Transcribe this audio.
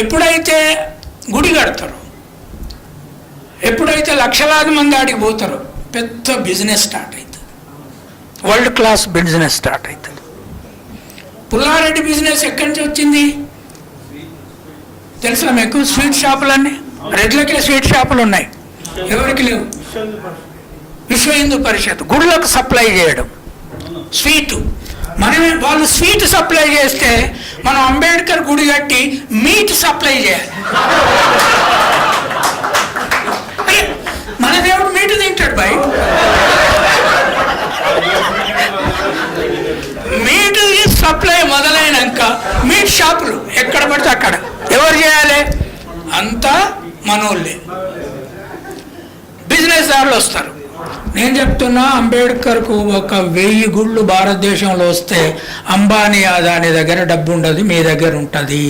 ఎప్పుడైతే గుడి కడతారో ఎప్పుడైతే లక్షలాది మంది ఆడికి పోతారో పెద్ద బిజినెస్ స్టార్ట్ అవుతుంది వరల్డ్ క్లాస్ బిజినెస్ స్టార్ట్ అవుతుంది పుల్లారెడ్డి బిజినెస్ ఎక్కడి నుంచి వచ్చింది? తెలుసా మీకు? స్వీట్ షాపులన్నీ? రెడ్లకే స్వీట్ షాపులు ఉన్నాయి. ఎవరికి లేవు? విశ్వ హిందూ పరిషత్. గుడులకు సప్లై చేయడం. మనమే వాళ్ళు స్వీట్ సప్లై చేస్తే మనం అంబేద్కర్ గుడి కట్టి మీట్ సప్లై చేయాలి. మన దేవుడు మీట్ తింటాడు బై మీట్ సప్లై మొదలైనాక మీట్ షాపులు ఎక్కడ పడితే అక్కడ. ఎవరు చేయాలి? అంతా మనోళ్ళే బిజినెస్ దారులు వస్తారు. నేను చెప్తున్నా అంబేద్కర్కు ఒక వెయ్యి గుళ్ళు భారతదేశంలో వస్తే అంబానీ అదాని దగ్గర డబ్బు ఉండదు మీ దగ్గర ఉంటుంది.